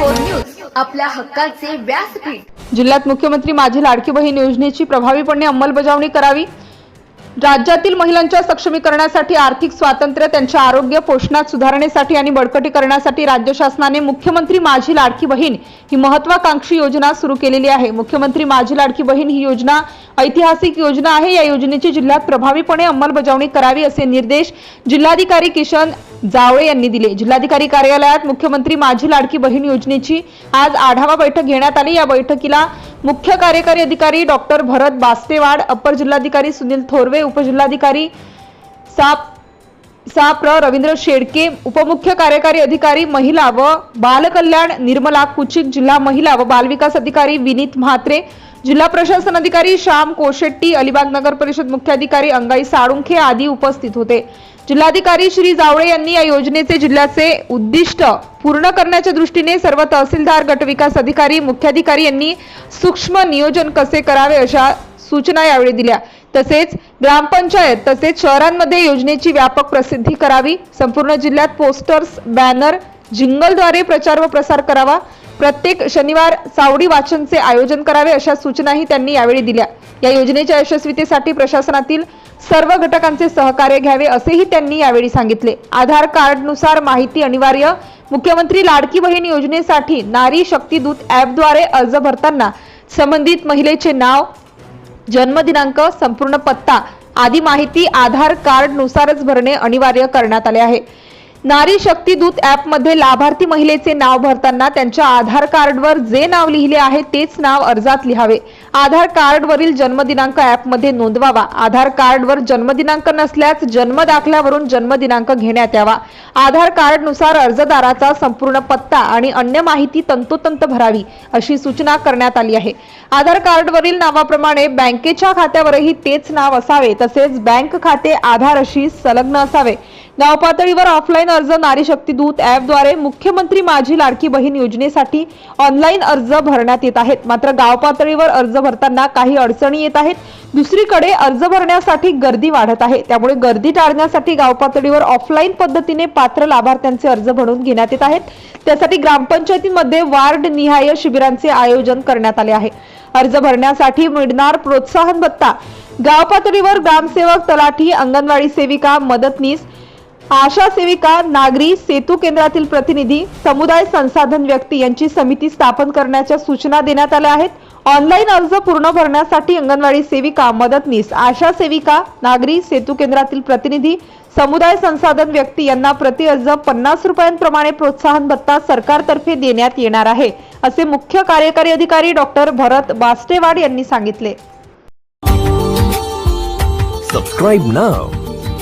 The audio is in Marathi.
न्यूज आपल्या हक्काचे व्यासपीठ. जिल्ह्यात मुख्यमंत्री माझी लाडकी बहीण योजनेची प्रभावीपणे अंमलबजावणी करावी. राज्यातील महिलांच्या सक्षमीकरणासाठी आर्थिक स्वातंत्र्य त्यांचे आरोग्य पोषणात सुधारणेसाठी आणि बळकटीकरणासाठी राज्य शासनाने मुख्यमंत्री माझी लाडकी बहीण ही महत्वाकांक्षी योजना सुरू केलेली आहे. मुख्यमंत्री माझी लाडकी बहीण ही योजना ऐतिहासिक योजना आहे. या योजनेची जिल्ह्यात प्रभावीपणे अंमलबजावणी करावी असे निर्देश जिल्हाधिकारी किशन जावळे यांनी दिले. जिल्हाधिकारी कार्यालयात मुख्यमंत्री माझी लाडकी बहीण योजनेची आज आढावा बैठक घेण्यात आली. या बैठकीला मुख्य कार्यकारी अधिकारी डॉक्टर भरत बास्तेवाड अपर जिल्हाधिकारी सुनील थोरवे उपजिल्हाधिकारी साप साप्र रवींद्र शेडके उपमुख्य कार्यकारी अधिकारी महिला व बालकल्याण निर्मला कुचिक जिल्हा महिला व बालविकास अधिकारी विनीत म्हात्रे जिल्हा प्रशासन अधिकारी श्याम कोशेट्टी अलिबाग नगर परिषद मुख्याधिकारी अंगाई साळुंखे आदी उपस्थित होते. जिल्हाधिकारी श्री जावळे यांनी या योजनेचे जिल्ह्याचे उद्दिष्ट पूर्ण करण्याच्या दृष्टीने सर्व तहसीलदार गटविकास अधिकारी मुख्याधिकारी यांनी सूक्ष्म नियोजन कसे करावे अशा सूचना यावेळी दिल्या. तसेच ग्रामपंचायत तसेच शहरांमध्ये योजनेची व्यापक प्रसिद्धी करावी. संपूर्ण जिल्ह्यात पोस्टर्स बॅनर जिंगलद्वारे प्रचार व प्रसार करावा. प्रत्येक शनिवार सावडी वाचनचे आयोजन करावे अशा सूचनाही त्यांनी यावेळी दिल्या. या योजनेच्या यशस्वीतेसाठी प्रशासनातील सर्व घटकांचे सहकार्य घ्यावे असेही त्यांनी यावेळी सांगितले. आधार कार्डनुसार माहिती अनिवार्य. मुख्यमंत्री लाडकी बहीण योजनेसाठी नारी शक्तीदूत ॲपद्वारे अर्ज भरताना संबंधित महिलेचे नाव जन्मदिनांक संपूर्ण पत्ता आदी माहिती आधार कार्ड नुसारच भरणे अनिवार्य करण्यात आले आहे. नारी शक्ती दूत ॲपमध्ये लाभार्थी महिलेचे नाव भरताना त्यांच्या आधार कार्डवर जे नाव लिहिले आहे तेच नाव अर्जात लिहावे. आधार कार्डवरील जन्मदिनांक ॲपमध्ये नोंदवावा. आधार कार्डवर जन्मदिनांक नसल्यास जन्म दाखल्यावरून जन्मदिनांक घेण्यात यावा. आधार कार्डनुसार अर्जदाराचा संपूर्ण पत्ता आणि अन्य माहिती तंतोतंत भरावी अशी सूचना करण्यात आली आहे. आधार कार्डवरील नावाप्रमाणे बँकेच्या खात्यावरही तेच नाव असावे तसेच बँक खाते आधारशी संलग्न असावे. गावपातळीवर ऑफलाईन अर्ज नारी शक्ती दूत ॲपद्वारे मुख्यमंत्री माझी लाडकी बहीण योजनेसाठी ऑनलाईन अर्ज भरण्यात येत आहेत. मात्र गावपातळीवर अर्ज भरताना काही अडचणी येत आहेत. दुसरीकडे अर्ज भरण्यासाठी गर्दी वाढत आहे. त्यामुळे गर्दी टाळण्यासाठी गावपातळीवर ऑफलाईन पद्धतीने पात्र लाभार्थ्यांचे अर्ज भरून घेण्यात येत आहेत. त्यासाठी ग्रामपंचायतीमध्ये वार्ड निहाय शिबिरांचे आयोजन करण्यात आले आहे. अर्ज भरण्यासाठी मिळणार प्रोत्साहन भत्ता. गाव पातळीवर ग्रामसेवक तलाठी अंगणवाडी सेविका मदतनीस आशा सेविका नागरी सेतू केंद्रातील प्रतिनिधी समुदाय संसाधन व्यक्ती यांची समिती स्थापन करण्याच्या सूचना देण्यात आल्या आहेत. ऑनलाईन अर्ज पूर्ण भरण्यासाठी अंगणवाडी सेविका मदतनीस आशा सेविका नागरी सेतू केंद्रातील प्रतिनिधी समुदाय संसाधन व्यक्ती यांना प्रति अर्ज पन्नास रुपयांप्रमाणे प्रोत्साहन भत्ता सरकारतर्फे देण्यात येणार आहे असे मुख्य कार्यकारी अधिकारी डॉक्टर भरत बास्टेवाड यांनी सांगितले. Subscribe now